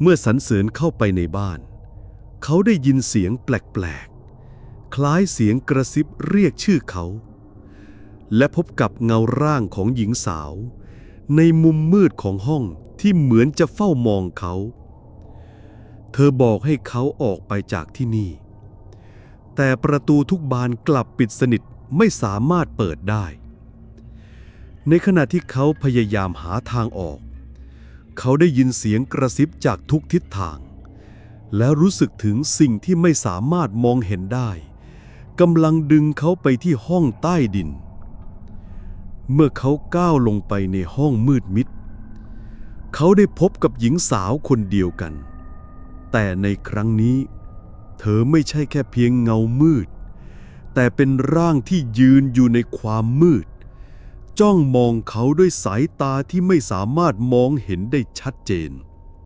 เมื่อสันเสริญเข้าไปในบ้าน เขาได้ยินเสียงแปลกๆ คล้ายเสียงกระซิบเรียกชื่อเขา และพบกับเงาร่างของหญิงสาว ในมุมมืดของห้องที่เหมือนจะเฝ้ามองเขา เธอบอกให้เขาออกไปจากที่นี่ แต่ประตูทุกบานกลับปิดสนิทไม่สามารถเปิดได้ ในขณะที่เขาพยายามหาทางออก เขาได้ยินเสียงกระซิบจากทุกทิศทาง และรู้สึกถึงสิ่งที่ไม่สามารถมองเห็นได้กำลังดึงเขาไปที่ห้องใต้ดิน เมื่อเขาก้าวลงไปในห้องมืดมิด เขาได้พบกับหญิงสาวคนเดียวกัน แต่ในครั้งนี้ เธอไม่ใช่แค่เพียงเงามืด แต่เป็นร่างที่ยืนอยู่ในความมืด จ้องมองเขาด้วยสายตาที่ไม่สามารถมองเห็นได้ชัดเจน